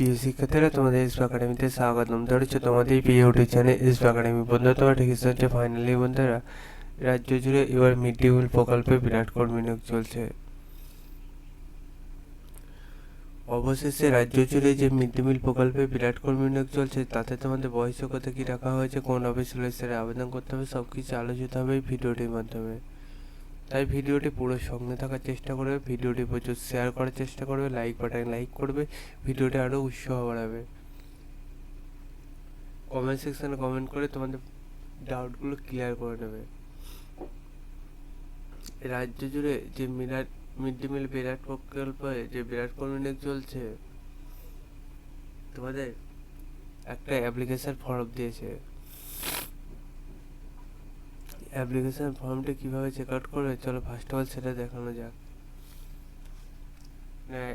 প্রিয় শিক্ষার্থীরা তোমাদের ইসরো একাডেমিতে স্বাগতম ধরেছে তোমাদের প্রিয় ইউটিউব চ্যানেল ইসরো একাডেমি বন্ধুরা তোমরা ঠিক হচ্ছে ফাইনালি বন্ধুরা রাজ্য জুড়ে এবার মিড ডে মিল প্রকল্পে বিরাট কর্মী নিয়োগ চলছে অবশেষে রাজ্য জুড়ে যে মিড ডে মিল প্রকল্পে বিরাট কর্মী নিয়োগ চলছে তাতে তোমাদের বয়স কত কী রাখা হয়েছে কোন অফিস রয়েছে আবেদন করতে হবে সব কিছু আলোচিত হবে এই ভিডিওটির মাধ্যমে তাই ভিডিওটি পুরো সঙ্গে থাকার চেষ্টা করবে, ভিডিওটি প্রচুর শেয়ার করার চেষ্টা করবে লাইক বাটন লাইক করবে, ভিডিওটি আরও উৎসাহ বাড়াবে। কমেন্ট সেকশনে কমেন্ট করে তোমাদের ডাউটগুলো ক্লিয়ার করে নেবে রাজ্য জুড়ে যে মিরাট মিড ডে মিল বিরাট প্রকল্পে যে বিরাট কর্মী চলছে, তোমাদের একটা অ্যাপ্লিকেশন ফর্ম দিয়েছে। অ্যাপ্লিকেশন ফর্মটা কীভাবে চেক আউট করবে? চলো ফার্স্ট অফ অল সেটা দেখানো যাক।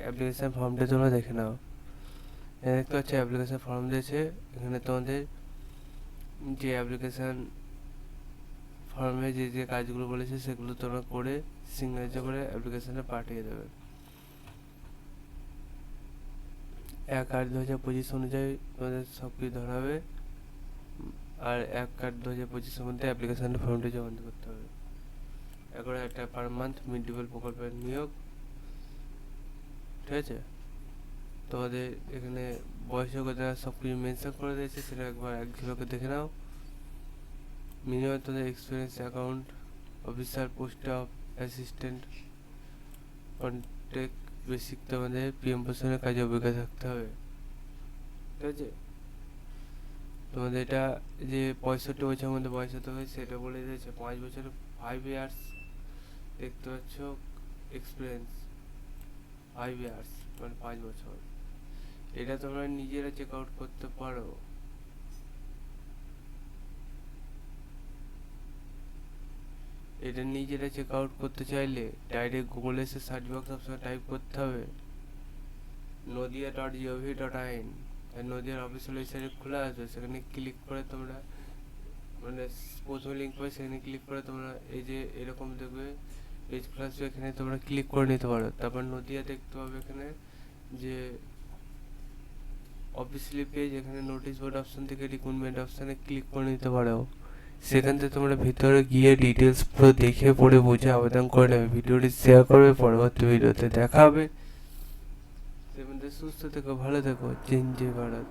অ্যাপ্লিকেশান ফর্মটা তোমরা দেখে নাও। এখানে দেখতে পাচ্ছ অ্যাপ্লিকেশান ফর্ম দিয়েছে। এখানে তোমাদের যে অ্যাপ্লিকেশান ফর্মে যে যে কাজগুলো বলেছে, সেগুলো তোমরা করে সিগনেচার করে অ্যাপ্লিকেশনে পাঠিয়ে দেবে। এক আট দু হাজার পঁচিশ অনুযায়ী তোমাদের সব কিছু ধরাবে আর এক আট দু হাজার পঁচিশের মধ্যে অ্যাপ্লিকেশনের ফর্মটি জমা দিতে করতে হবে। এরপরে একটা per month mid day meal প্রকল্পের নিয়োগ। ঠিক আছে? তোমাদের এখানে বয়সকতা সব কিছু মেনশন করে দিয়েছে, সেটা একবার এক ঝলকে দেখে নাও। মিনিমাম তোমাদের experience account officer post of assistant contact basic তোমাদের পিএম পোষণের কাজে অভিজ্ঞতা থাকতে হবে। ঠিক আছে? তোমাদের এটা যে পঁয়ষট্টি বছরের মধ্যে বয়স হতে হবে সেটা বলে দিয়েছে। পাঁচ বছর ফাইভ ইয়ার্স দেখতে পাচ্ছ এক্সপিরিয়েন্স ফাইভ ইয়ার্স মানে পাঁচ বছর। এটা তোমরা নিজেরা চেক আউট করতে পারো। এটা নিজেরা চেক আউট করতে চাইলে ডাইরেক্ট গুগলে এসে সার্চ বক্স অপশনে টাইপ করতে হবে। নদিয়া ডট জিওভি ডট আইন নদিয়ার অফিসিয়াল ওয়েবসাইট খোলা আসবে সেখানে ক্লিক করে তোমরা মানে প্রথম লিঙ্ক পাবে, সেখানে ক্লিক করে তোমরা এই যে এরকম দেখবে পেজ খোলা এখানে তোমরা ক্লিক করে নিতে পারো। তারপর নদিয়া দেখতে পাবে এখানে যে অফিসিয়ালি পেজ এখানে নোটিশ বোর্ড অপশন থেকে রিক্রুটমেন্ট অপশানে ক্লিক করে নিতে পারো। সেখান থেকে তোমরা ভিতরে গিয়ে ডিটেলস পুরো দেখে পড়ে বুঝে আবেদন করে নেবে। ভিডিওটি শেয়ার করবে পরবর্তী ভিডিওতে দেখা হবে। সে সুস্থ থেকো ভালো থেকো চেঞ্জে ভারত।